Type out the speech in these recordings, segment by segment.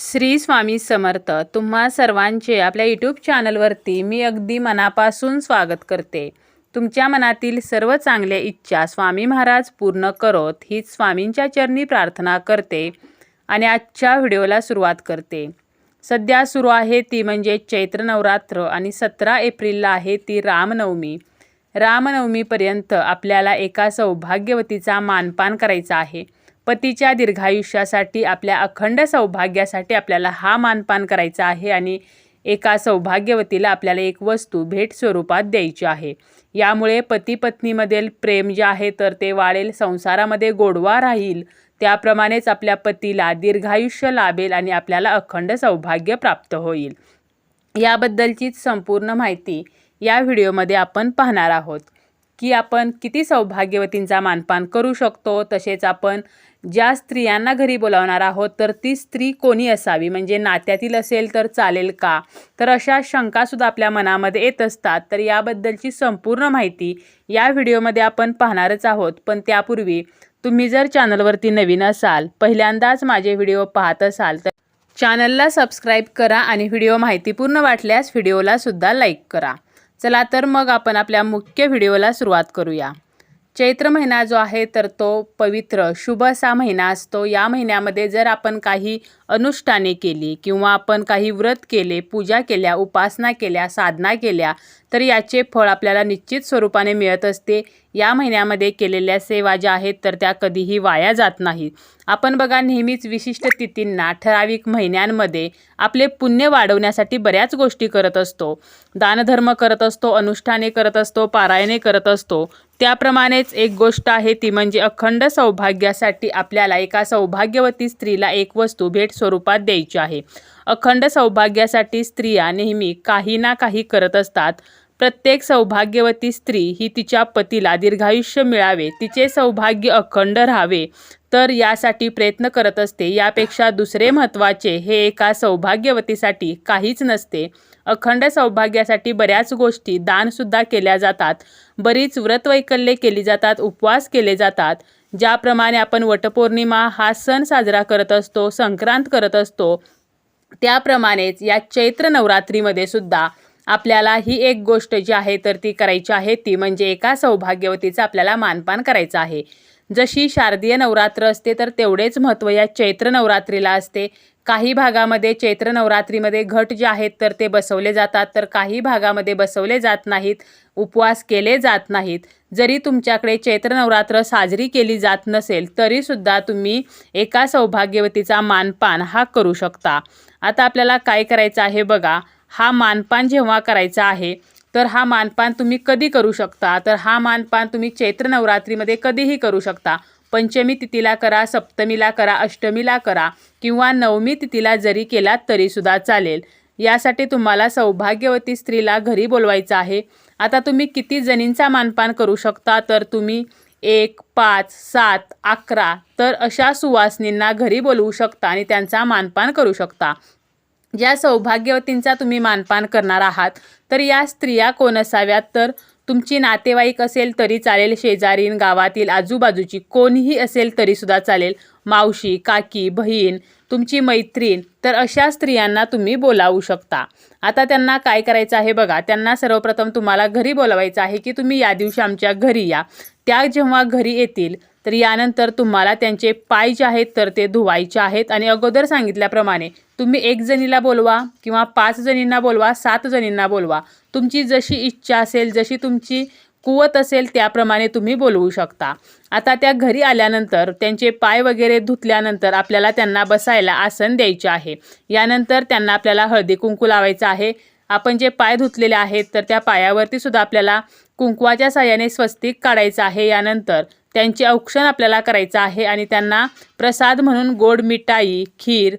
श्री स्वामी समर्थ तुम्हा सर्वांचे आपल्या यूट्यूब चॅनलवरती मी अगदी मनापासून स्वागत करते. तुमच्या मनातील सर्व चांगल्या इच्छा स्वामी महाराज पूर्ण करोत हीच स्वामींच्या चरणी प्रार्थना करते आणि आजच्या व्हिडिओला सुरुवात करते. सध्या सुरू आहे ती म्हणजे चैत्र नवरात्र आणि सतरा एप्रिलला आहे ती रामनवमी. रामनवमीपर्यंत आपल्याला एका सौभाग्यवतीचा मानपान करायचा आहे. पतीच्या दीर्घायुष्यासाठी आपल्या अखंड सौभाग्यासाठी आपल्याला हा मानपान करायचा आहे आणि एका सौभाग्यवतीला आपल्याला एक वस्तू भेट स्वरूपात द्यायची आहे. यामुळे पती पत्नीमधील प्रेम जे आहे तर ते वाढेल संसारामध्ये गोडवा राहील. त्याप्रमाणेच आपल्या पतीला दीर्घायुष्य लाभेल आणि आपल्याला अखंड सौभाग्य प्राप्त होईल. याबद्दलचीच संपूर्ण माहिती या व्हिडिओमध्ये आपण पाहणार आहोत. की आपण किती सौभाग्यवतींचा मानपान करू शकतो. तसेच आपण ज्या स्त्रियांना घरी बोलावणार आहोत तर ती स्त्री कोणी असावी? म्हणजे नात्यातील असेल तर चालेल का? तर अशा शंकासुद्धा आपल्या मनामध्ये येत असतात. तर याबद्दलची संपूर्ण माहिती या व्हिडिओमध्ये आपण पाहणारच आहोत. पण त्यापूर्वी तुम्ही जर चॅनलवरती नवीन असाल पहिल्यांदाच माझे व्हिडिओ पाहत असाल तर चॅनलला सबस्क्राईब करा आणि व्हिडिओ माहितीपूर्ण वाटल्यास व्हिडिओला सुद्धा लाईक करा. चला तर मग आपण आपल्या मुख्य व्हिडिओला सुरुवात करूया. चैत्र महिना जो आहे तर तो पवित्र शुभ असा महिना असतो. या महिन्यामध्ये जर आपण काही अनुष्ठाने केली किंवा आपण काही व्रत केले पूजा केल्या उपासना केल्या साधना केल्या तर याचे फळ आपल्याला निश्चित स्वरूपाने मिळत असते. या महिन्यामध्ये केलेल्या सेवा ज्या आहेत तर त्या कधीही वाया जात नाहीत. आपण बघा नेहमीच विशिष्ट तिथींना ठराविक महिन्यांमध्ये आपले पुण्य वाढवण्यासाठी बऱ्याच गोष्टी करत असतो. दानधर्म करत असतो अनुष्ठाने करत असतो पारायणे करत असतो. त्याप्रमाणेच एक गोष्ट आहे ती म्हणजे अखंड सौभाग्यासाठी आपल्याला एका सौभाग्यवती स्त्रीला एक वस्तू भेट स्वरूपात द्यायची आहे. अखंड सौभाग्यासाठी स्त्रिया नेहमी काही ना काही करत असतात. प्रत्येक सौभाग्यवती स्त्री ही तिच्या पतीला दीर्घायुष्य मिळावे तिचे सौभाग्य अखंड राहावे तर यासाठी प्रयत्न करत असते. यापेक्षा दुसरे महत्त्वाचे हे एका सौभाग्यवतीसाठी काहीच नसते. अखंड सौभाग्यासाठी बऱ्याच गोष्टी दानसुद्धा केल्या जातात. बरीच व्रतवैकल्ये केली जातात उपवास केले जातात. ज्याप्रमाणे आपण वटपौर्णिमा हा सण साजरा करत असतो संक्रांत करत असतो त्याप्रमाणेच या चैत्र नवरात्रीमध्ये सुद्धा आपल्याला ही एक गोष्ट जी आहे तर ती करायची आहे ती म्हणजे एका सौभाग्यवतीचं आपल्याला मानपान करायचं आहे. जशी शारदीय नवरात्र असते तर तेवढेच महत्त्व या चैत्र नवरात्रीला असते. काही भागामध्ये चैत्र नवरात्रीमध्ये घट जे आहेत तर ते बसवले जातात तर काही भागामध्ये बसवले जात नाहीत उपवास केले जात नाहीत. जरी तुमच्याकडे चैत्र नवरात्र साजरी केली जात नसेल तरीसुद्धा तुम्ही एका सौभाग्यवतीचा मानपान हा करू शकता. आता आपल्याला काय करायचं आहे बघा. हा मानपान जेव्हा करायचा आहे तर हा मानपान तुम्ही कधी करू शकता? तर हा मानपान तुम्ही चैत्र नवरात्रीमध्ये कधीही करू शकता. पंचमी तिथीला करा सप्तमीला करा अष्टमीला करा किंवा नवमी तिथीला जरी केलात तरीसुद्धा चालेल. यासाठी तुम्हाला सौभाग्यवती स्त्रीला घरी बोलवायचं आहे. आता तुम्ही किती जणींचा मानपान करू शकता? तर तुम्ही एक पाच सात अकरा तर अशा सुवासनींना घरी बोलवू शकता आणि त्यांचा मानपान करू शकता. ज्या सौभाग्यवतींचा तुम्ही मानपान करणार आहात तर या स्त्रिया कोण असाव्यात? तर तुमची नातेवाईक असेल तरी चालेल शेजारीन गावातील आजूबाजूची कोणीही असेल तरीसुद्धा चालेल. मावशी काकी बहीण तुमची मैत्रीण तर अशा स्त्रियांना तुम्ही बोलावू शकता. आता त्यांना काय करायचं आहे बघा त्यांना सर्वप्रथम तुम्हाला घरी बोलवायचं आहे की तुम्ही या दिवशी आमच्या घरी या. त्या जेव्हा घरी येतील तर यानंतर तुम्हाला त्यांचे पाय जे आहेत तर ते धुवायचे आहेत आणि अगोदर सांगितल्याप्रमाणे तुम्ही एक जणीला बोलवा किंवा पाच जणींना बोलवा सात जणींना बोलवा. तुमची जशी इच्छा असेल जशी तुमची कुवत असेल त्याप्रमाणे तुम्ही बोलवू शकता. आता त्या घरी आल्यानंतर त्यांचे पाय वगैरे धुतल्यानंतर आपल्याला त्यांना बसायला आसन द्यायचे आहे. यानंतर त्यांना आपल्याला हळदी कुंकू लावायचं आहे. आपण जे पाय धुतलेले आहेत तर त्या पायावरती सुद्धा आपल्याला कुंकवाच्या साह्याने स्वस्तिक काढायचं आहे. यानंतर त्यांचे औक्षण आपल्याला करायचं आहे आणि त्यांना प्रसाद म्हणून गोड मिठाई खीर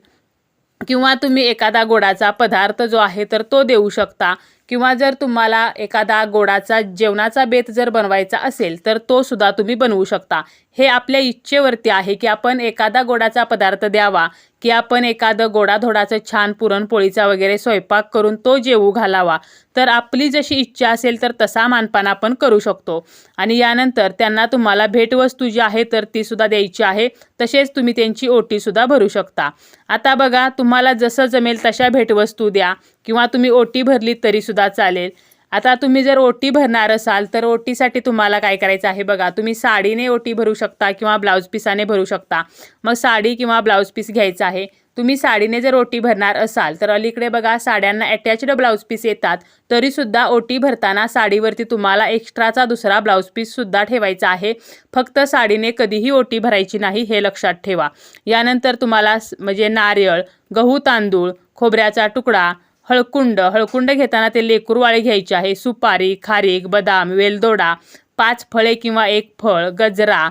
किंवा तुम्ही एखादा गोडाचा पदार्थ जो आहे तर तो देऊ शकता. किंवा जर तुम्हाला एखादा गोडाचा जेवणाचा बेत जर बनवायचा असेल तर तो सुद्धा तुम्ही बनवू शकता. हे आपल्या इच्छेवरती आहे की आपण एखादा गोडाचा पदार्थ द्यावा की आपण एखादं गोडाधोडाचं छान पुरणपोळीचा वगैरे स्वयंपाक करून तो जेवू घालावा. तर आपली जशी इच्छा असेल तर तसा मानपान आपण करू शकतो. आणि यानंतर त्यांना तुम्हाला भेटवस्तू जी आहे तर ती सुद्धा द्यायची आहे. तसेच तुम्ही त्यांची ओटीसुद्धा भरू शकता. आता बघा तुम्हाला जसं जमेल तशा भेटवस्तू द्या. किंवा तुम्ही ओटी भरली तरीसुद्धा चालेल. आता तुम्ही जर ओटी भरणार असाल तर ओटीसाठी तुम्हाला काय करायचं आहे बघा तुम्ही साडीने ओटी भरू शकता किंवा ब्लाऊज पिसाने भरू शकता. मग साडी किंवा ब्लाऊज पीस घ्यायचं आहे. तुम्ही साडीने जर ओटी भरणार असाल तर अलीकडे बघा साड्यांना अटॅच्ड ब्लाऊज पीस येतात तरीसुद्धा ओटी भरताना साडीवरती तुम्हाला एक्स्ट्राचा दुसरा ब्लाऊज पीससुद्धा ठेवायचा आहे. फक्त साडीने कधीही ओटी भरायची नाही हे लक्षात ठेवा. यानंतर तुम्हाला म्हणजे नारळ गहू तांदूळ खोबऱ्याचा तुकडा हळकुंड. हळकुंड घेताना ते लेकूरवाळे घ्यायचे आहे. सुपारी खारीक बदाम वेलदोडा पाच फळे किंवा एक फळ गजरा.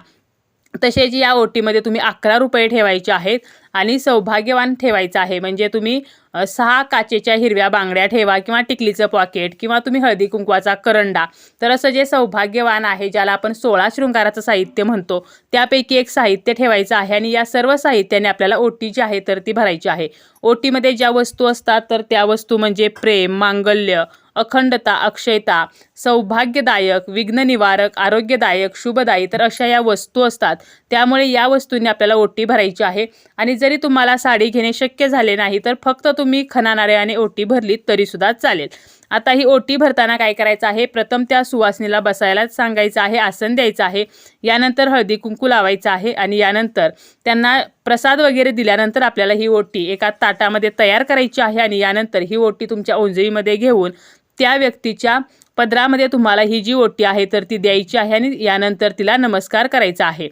तसेच या ओटीमध्ये तुम्ही अकरा रुपये ठेवायचे आहेत. आणि सौभाग्यवान ठेवायचं आहे. म्हणजे तुम्ही सहा काचेच्या हिरव्या बांगड्या ठेवा किंवा टिकलीचं पॉकेट किंवा तुम्ही हळदी कुंकवाचा करंडा. तर असं जे सौभाग्यवान आहे ज्याला आपण सोळा शृंगाराचं साहित्य म्हणतो त्यापैकी एक साहित्य ठेवायचं आहे आणि या सर्व साहित्याने आपल्याला ओटी जी आहे तर ती भरायची आहे. ओटीमध्ये ज्या वस्तू असतात तर त्या वस्तू म्हणजे प्रेम मांगल्य अखंडता अक्षयता सौभाग्यदायक विघ्ननिवारक आरोग्यदायक शुभदायी तर अशा या वस्तू असतात. त्यामुळे या वस्तूंनी आपल्याला ओटी भरायची आहे. आणि जरी तुम्हाला साडी घेणे शक्य झाले नाही तर फक्त तुम्ही खनानाऱ्याने ओटी भरलीत तरीसुद्धा चालेल. आता ही ओटी भरताना काय करायचं आहे? प्रथम त्या सुवासिनीला बसायला सांगायचं आहे आसन द्यायचं आहे. यानंतर हळदी कुंकू लावायचं आहे आणि यानंतर त्यांना प्रसाद वगैरे दिल्यानंतर आपल्याला ही ओटी एका ताटामध्ये तयार करायची आहे आणि यानंतर ही ओटी तुमच्या ओंजळीमध्ये घेऊन त्या व्यक्तीच्या पदरामध्ये तुम्हाला ही जी ओटी आहे तर ती द्यायची आहे आणि यानंतर तिला नमस्कार करायचा आहे.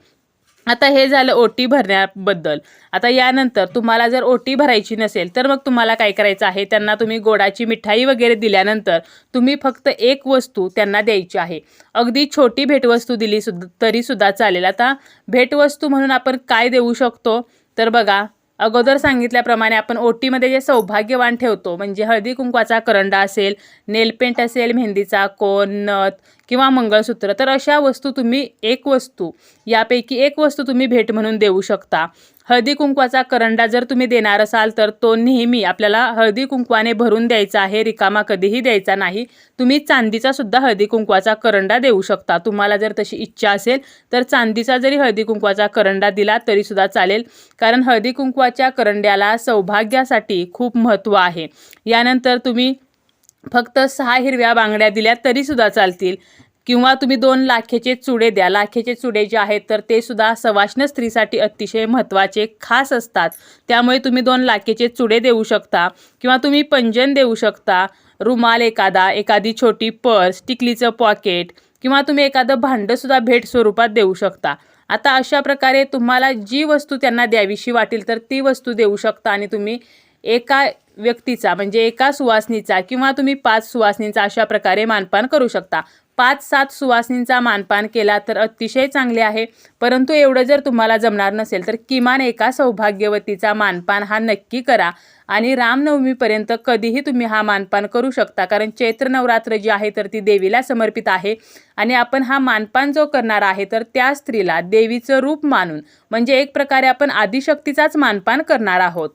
आता हे झालं ओटी भरण्याबद्दल. आता यानंतर तुम्हाला जर ओटी भरायची नसेल तर मग तुम्हाला काय करायचं आहे? त्यांना तुम्ही गोडाची मिठाई वगैरे दिल्यानंतर तुम्ही फक्त एक वस्तू त्यांना द्यायची आहे. अगदी छोटी भेटवस्तू दिली सुद्धा तरीसुद्धा चालेल. आता भेटवस्तू म्हणून आपण काय देऊ शकतो? तर बघा अगोदर सांगितल्याप्रमाणे आपण ओटीमध्ये जे सौभाग्यवान ठेवतो म्हणजे हळदी कुंकवाचा करंडा असेल नेलपेंट असेल मेहंदीचा कोन नथ किंवा मंगळसूत्र. तर अशा वस्तू तुम्ही एक वस्तू यापैकी एक वस्तू तुम्ही भेट म्हणून देऊ शकता. हळदी कुंकवाचा करंडा जर तुम्ही देणार असाल तर तो नेहमी आपल्याला हळदी कुंकवाने भरून द्यायचा आहे रिकामा कधीही द्यायचा नाही. तुम्ही चांदीचा सुद्धा हळदी कुंकवाचा करंडा देऊ शकता. तुम्हाला जर तशी इच्छा असेल तर चांदीचा जरी हळदी कुंकवाचा करंडा दिला तरी सुद्धा चालेल. कारण हळदी कुंकवाच्या करंड्याला सौभाग्यासाठी खूप महत्त्व आहे. यानंतर तुम्ही फक्त सहा हिरव्या बांगड्या दिल्या तरीसुद्धा चालतील. किंवा तुम्ही दोन लाखेचे चुडे द्या. लाखेचे चुडे जे आहेत तर ते सुद्धा सवाष्ण स्त्रीसाठी अतिशय महत्त्वाचे खास असतात. त्यामुळे तुम्ही दोन लाखेचे चुडे देऊ शकता. किंवा तुम्ही पंजन देऊ शकता. रुमाल एखादा एखादी छोटी पर्स टिकलीचं पॉकेट किंवा तुम्ही एखादं भांडंसुद्धा भेट स्वरूपात देऊ शकता. आता अशा प्रकारे तुम्हाला जी वस्तू त्यांना द्यावीशी वाटेल तर ती वस्तू देऊ शकता आणि तुम्ही एका व्यक्तीचा म्हणजे एका सुवासनीचा किंवा तुम्ही पाच सुवासनींचा अशा प्रकारे मानपान करू शकता. पाच सात सुवासनींचा मानपान केला तर अतिशय चांगले आहे. परंतु एवढं जर तुम्हाला जमणार नसेल तर किमान एका सौभाग्यवतीचा मानपान हा नक्की करा आणि रामनवमीपर्यंत कधीही तुम्ही हा मानपान करू शकता. कारण चैत्र नवरात्र जी आहे तर ती देवीला समर्पित आहे आणि आपण हा मानपान जो करणार आहे तर त्या स्त्रीला देवीचं रूप मानून म्हणजे एक प्रकारे आपण आदिशक्तीचाच मानपान करणार आहोत.